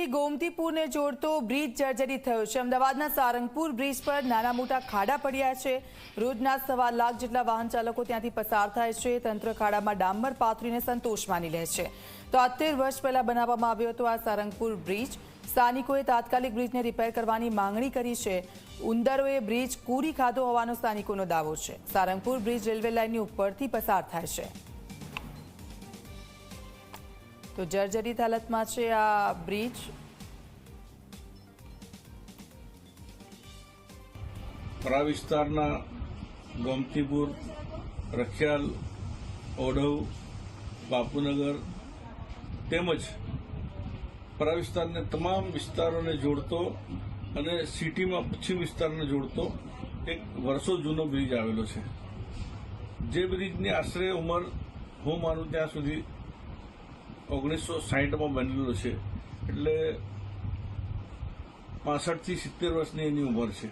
થી ગોમતીપુરને જોડતો બ્રિજ જર્જરિત થયો છે. અમદાવાદના સારંગપુર બ્રિજ પર નાના મોટા ખાડા પડ્યા છે. રોજના સવા લાખ જેટલા વાહન ચાલકો ત્યાંથી પસાર થાય છે. તંત્ર ખાડામાં ડામર પાથરીને સંતોષ માની લે છે. તો અત્તેર વર્ષ પહેલા બનાવવામાં આવ્યો હતો આ સારંગપુર બ્રિજ. સ્થાનિકોએ તાત્કાલિક બ્રિજને રિપેર કરવાની માંગણી કરી છે. ઉંદરોએ બ્રિજ કૂરી ખાધો હોવાનો સ્થાનિકોનો દાવો છે. સારંગપુર બ્રિજ રેલવે લાઇનની ઉપરથી પસાર થાય છે. તો જર્જરિત હાલતમાં છે આ બ્રિજ. પરા વિસ્તારના ગોમતીપુર, રખિયાલ, ઓઢવ, બાપુનગર તેમજ પરા વિસ્તારને તમામ વિસ્તારોને જોડતો અને સિટીમાં પશ્ચિમ વિસ્તારને જોડતો એક વર્ષો જૂનો બ્રિજ આવેલો છે. જે બ્રિજની આશરે ઉંમર હું માનું ત્યાં સુધી ઓગણીસો સાહીઠમાં બનેલો છે. એટલે પાસઠથી સિત્તેર વર્ષની એની ઉંમર છે.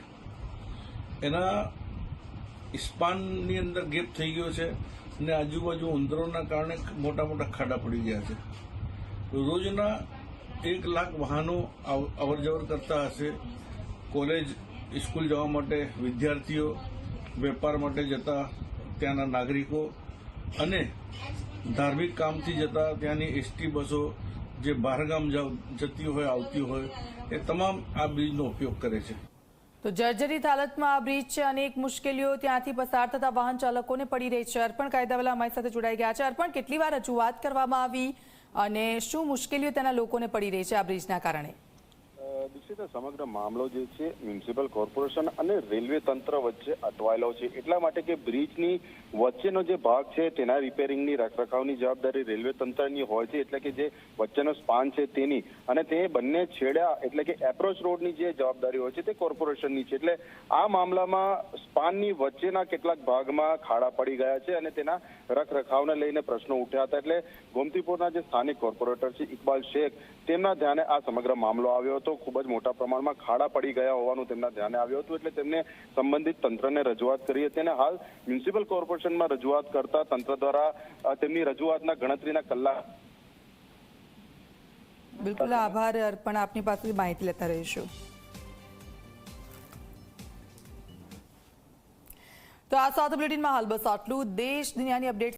એના ઇસ્પાનની અંદર ગેપ થઈ ગયો છે અને આજુબાજુ ઉંદરોના કારણે મોટા મોટા ખાડા પડી ગયા છે. રોજના એક લાખ વાહનો અવર જવર કરતા હશે. કોલેજ, સ્કૂલ જવા માટે વિદ્યાર્થીઓ, વેપાર માટે જતા ત્યાંના નાગરિકો અને ધાર્મિક કામથી જતા ત્યાંની એસટી બસો જે બહારગામ જતી હોય, આવતી હોય, એ તમામ આ બ્રિજનો ઉપયોગ કરે છે. તો જર્જરિત હાલતમાં આ બ્રિજ છે. અનેક મુશ્કેલીઓ ત્યાંથી પસાર થતા વાહન ચાલકોને પડી રહી છે. અર્પણ કાયદાવાલા અમારી સાથે જોડાઈ ગયા છે. અર્પણ, કેટલી વાર રજૂઆત કરવામાં આવી અને શું મુશ્કેલીઓ તેના લોકોને પડી રહી છે આ બ્રિજના કારણે? દીક્ષિત સમગ્ર મામલો જે છે, મ્યુનિસિપલ કોર્પોરેશન અને રેલવે તંત્ર વચ્ચે અટવાયેલો છે. એટલા માટે કે બ્રિજની વચ્ચેનો જે ભાગ છે, તેના રિપેરિંગની રખરખાવની જવાબદારી રેલવે તંત્રની હોય છે, એટલે કે જે વચ્ચેનો સ્પાન છે તેની. અને તે બંને છેડા એટલે કે એપ્રોચ રોડની જે જવાબદારી હોય છે, તે કોર્પોરેશનની છે. એટલે આ મામલામાં સ્પાનની વચ્ચેના કેટલાક ભાગમાં ખાડા પડી ગયા છે અને તેના રખરખાવને લઈને પ્રશ્નો ઉઠ્યા હતા. એટલે ગોમતીપુરના જે સ્થાનિક કોર્પોરેટર છે ઇકબાલ શેખ, તેમના ધ્યાને આ સમગ્ર મામલો આવ્યો હતો. ખૂબ જ મોટા પ્રમાણમાં ખાડા પડી ગયા હોવાનું તેમના ધ્યાને આવ્યું હતું. એટલે તેમને સંબંધિત તંત્રને રજૂઆત કરી હતી. અને હાલ મ્યુનિસિપલ કોર્પોરેશનમાં રજૂઆત કરતા તંત્ર દ્વારા તેમની રજૂઆતના ગણતરીના કલાક બિલકુલ આભાર અર્પણ. આપની પાસેથી માહિતી લેતા રહીશું. તો આ સાથે બુલેટિનમાં હાલ બસ આટલું. દેશ દુનિયાની અપડેટ